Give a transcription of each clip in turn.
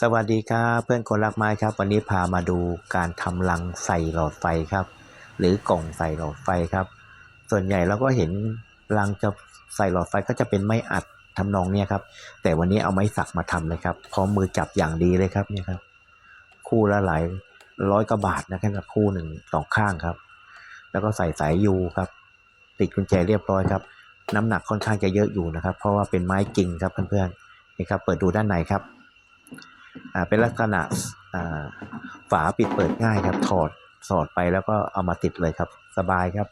สวัสดีครับเพื่อนคนรักไม้ครับ วันนี้พามาดูการทำรังใส่หลอดไฟครับ หรือกล่องใส่หลอดไฟครับ ส่วนใหญ่เราก็เห็นรังจะใส่หลอดไฟก็จะเป็นไม้อัดทำนองเนี้ยครับ แต่วันนี้เอาไม้สักมาทำเลยครับพร้อมมือจับอย่างดีเลยครับเนี่ยครับ คู่ละหลายร้อยกว่าบาทนะครับคู่หนึ่งสองข้างครับ แล้วก็ใส่สายยูครับ ติดกุญแจเรียบร้อยครับ น้ำหนักค่อนข้างจะเยอะอยู่นะครับ เพราะว่าเป็นไม้จริงครับเพื่อนๆนี่ครับเปิดดูด้านในครับ เป็นลักษณะอ่าฝาปิดเปิดง่ายครับ ถอดสอดไปแล้วก็เอามาติดเลยครับ สบายครับ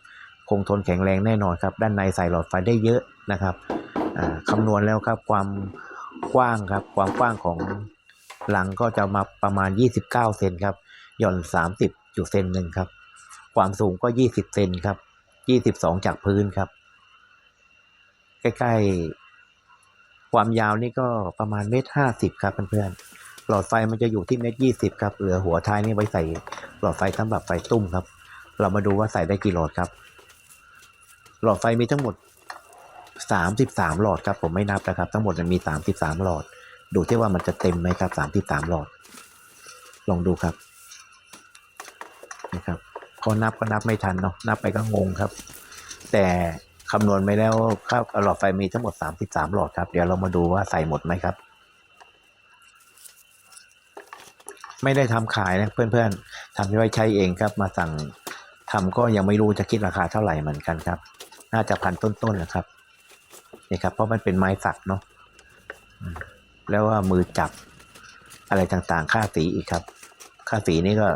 คงทนแข็งแรงแน่นอนครับ ด้านในใส่หลอดไฟได้เยอะนะครับอ่าคำนวณแล้วครับความกว้างครับ ความกว้างของรังก็จะมาประมาณ 29 เซนครับ หย่อน 30จุดเซนหนึ่งครับ ความสูงก็ 20 เซนครับ 22 จากพื้นครับ ใกล้ๆ ความยาวนี่ก็ประมาณเมตรห้าสิบครับเพื่อนๆ หลอดไฟมันจะอยู่ที่เมตรยี่สิบครับ เหลือหัวท้ายนี่ไว้ใส่หลอดไฟสำหรับไฟตุ้มครับ เรามาดูว่าใส่ได้กี่หลอดครับ หลอดไฟมีทั้งหมดสามสิบสามหลอดครับ ผมไม่นับนะครับ ทั้งหมดมีสามสิบสามหลอด ดูที่ว่ามันจะเต็มไหมครับสามสิบสามหลอด ลองดูครับนะครับพอนับก็นับไม่ทันเนาะนับไปก็งงครับ แต่คำนวณไปแล้วครับหลอดไฟมีทั้งหมด 33 หลอดครับ เดี๋ยวเรามาดูว่าใส่หมดไหมครับ ไม่ได้ทำขายนะเพื่อนๆทำไว้ใช้เองครับ มาสั่งทำก็ยังไม่รู้จะคิดราคาเท่าไหร่เหมือนกันครับ น่าจะพันต้นๆนะครับนี่ครับ เพราะมันเป็นไม้สักเนาะแล้วว่ามือจับอะไรต่างๆ ค่าสีอีกครับ ค่าสีนี่ก็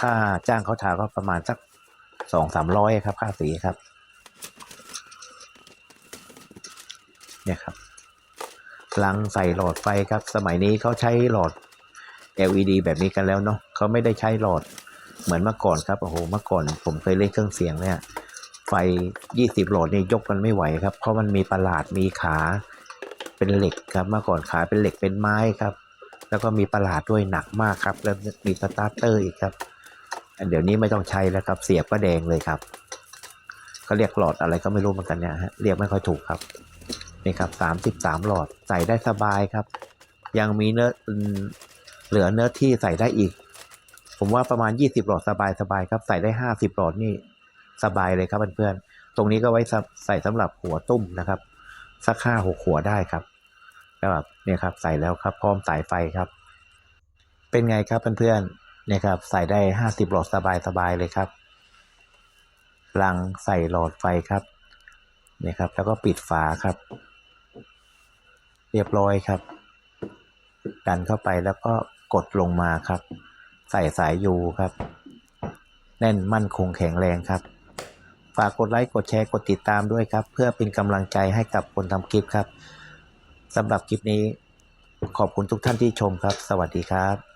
ค่าจ้างเขาทาก็ประมาณสักสองสามร้อยครับ ค่าสีครับ เนี่ยครับลังใส่หลอดไฟครับ สมัยนี้เขาใช้หลอด LED แบบนี้กันแล้วเนาะเขาไม่ได้ใช้หลอดเหมือนเมื่อก่อนครับโอ้โหเมื่อก่อน ผมเคยเล่นเครื่องเสียงเนี่ยไฟยี่สิบหลอดนี่ยกมันไม่ไหวครับ เพราะมันมีประหลาดมีขาเป็นเหล็กครับเมื่อก่อนขาเป็นเหล็กเป็นไม้ครับ แล้วก็มีประหลาดด้วยหนักมากครับ แล้วมีสตาร์เตอร์อีกครับเดี๋ยวนี้ไม่ต้องใช้แล้วครับเสียบก็แดงเลยครับเขาเรียกหลอดอะไรก็ไม่รู้เหมือนกันเนี่ยฮะเรียกไม่ค่อยถูกครับนี่ครับสามสิบสามหลอดใส่ได้สบายครับ ยังมีเนื้อ เหลือเนื้อที่ใส่ได้อีก ผมว่าประมาณยี่สิบหลอดสบายสบายครับ ใส่ได้ห้าสิบหลอดนี่สบายเลยครับเพื่อนๆตรงนี้ก็ไว้ใส่สำหรับหัวตุ้มนะครับ สักห้าหกหัวได้ครับแล้วแบบเนี่ยครับใส่แล้วครับ พร้อมสายไฟครับ เป็นไงครับเพื่อนๆเนี่ยครับใส่ได้ห้าสิบหลอดสบายสบายเลยครับลังใส่หลอดไฟครับเนี่ยครับ แล้วก็ปิดฝาครับ เรียบร้อยครับ ดันเข้าไปแล้วก็ กดลงมาครับ ใส่สายยูครับ แน่นมั่นคงแข็งแรงครับ ฝากกดไลค์กดแชร์กดติดตามด้วยครับ เพื่อเป็นกำลังใจให้กับคนทำคลิปครับสำหรับคลิปนี้ขอบคุณทุกท่านที่ชมครับ สวัสดีครับ